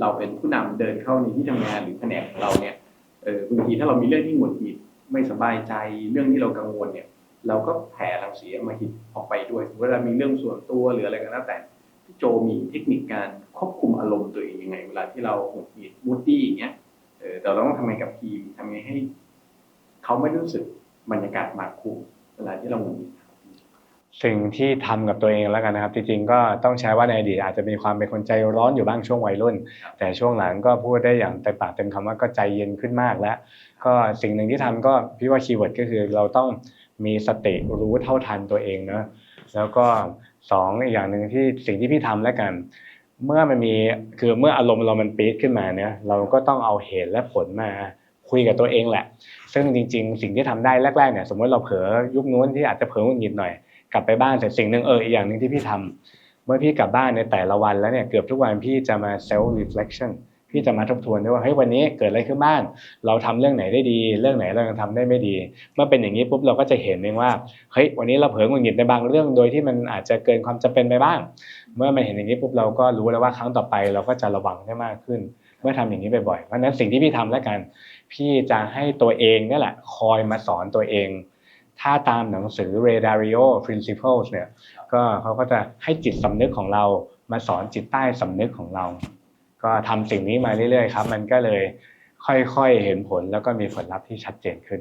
เราเป็นผู้นำเดินเข้าในที่ทำงานหรือแผนกของเราเนี่ยเออบางทีถ้าเรามีเรื่องที่หงุดหงิดไม่สบายใจเรื่องที่เรากังวลเนี่ย เราก็แผ่รังสีมาหิตออกไปด้วยเวลามีเรื่องส่วนตัวหรืออะไรก็แล้วแต่พี่โจมีเทคนิคการควบคุมอารมณ์ตัวเองยังไง เวลาที่เราหงุดหงิดมูดดี้อย่างเงี้ยเออเราต้องทำไงกับทีมทำไงให้เขาไม่รู้สึกบรรยากาศหมากคุมเวลาที่เราหงุดหงิด สิ่งที่ทำกับตัวเองแล้วกันนะครับ จริงๆก็ต้องใช้ว่าในอดีตอาจจะมีความเป็นคนใจร้อนอยู่บ้างช่วงวัยรุ่น แต่ช่วงหลังก็พูดได้อย่างเต็มปากเต็มคำว่าก็ใจเย็นขึ้นมากแล้ว ก็สิ่งหนึ่งที่ทำก็พี่ว่าคีย์เวิร์ดก็คือเราต้องมีสติรู้เท่าทันตัวเองเนอะแล้วก็สองอีกอย่างหนึ่งที่สิ่งที่พี่ทำแล้วกัน เมื่อมันมีคือเมื่ออารมณ์เรามันปี๊ดขึ้นมาเนี่ยเราก็ต้องเอาเหตุและผลมาคุยกับตัวเองแหละ ซึ่งจริง ๆ สิ่งที่ทำได้แรกๆเนี่ยสมมติเราเผลอยุคนู้นที่อาจจะเผลอหงุดหงิดหน่อย กลับไปบ้านแต่สิ่งหนึ่งเอออีกอย่างหนึ่งที่พี่ทำเมื่อพี่กลับบ้านในแต่ละวันแล้วเนี่ยเกือบทุกวันพี่จะมา self reflection พี่จะมาทบทวนด้วยว่าเฮ้ยวันนี้เกิดอะไรขึ้นบ้างเราทำเรื่องไหนได้ดี เรื่องไหนเรายังทำได้ไม่ดี เมื่อเป็นอย่างนี้ปุ๊บเราก็จะเห็นเองว่าเฮ้ยวันนี้เราเผลอหงุดหงิดในบางเรื่อง โดยที่มันอาจจะเกินความจำเป็นไปบ้าง เมื่อมันเห็นอย่างนี้ปุ๊บเราก็รู้แล้วว่าครั้งต่อไปเราก็จะระวังได้มากขึ้น เมื่อทำอย่างนี้บ่อยๆเพราะฉะนั้นสิ่งที่พี่ทำแล้วกัน พี่จะให้ตัวเองนี่แหละ คอยมาสอนตัวเอง ถ้าตามหนังสือ Ray Dalio Principles เนี่ยก็เขาก็จะให้จิตสำนึกของเรามาสอนจิตใต้สำนึกของเรา ก็ทำสิ่งนี้มาเรื่อยๆครับ มันก็เลยค่อยๆเห็นผลแล้วก็มีผลลัพธ์ที่ชัดเจนขึ้น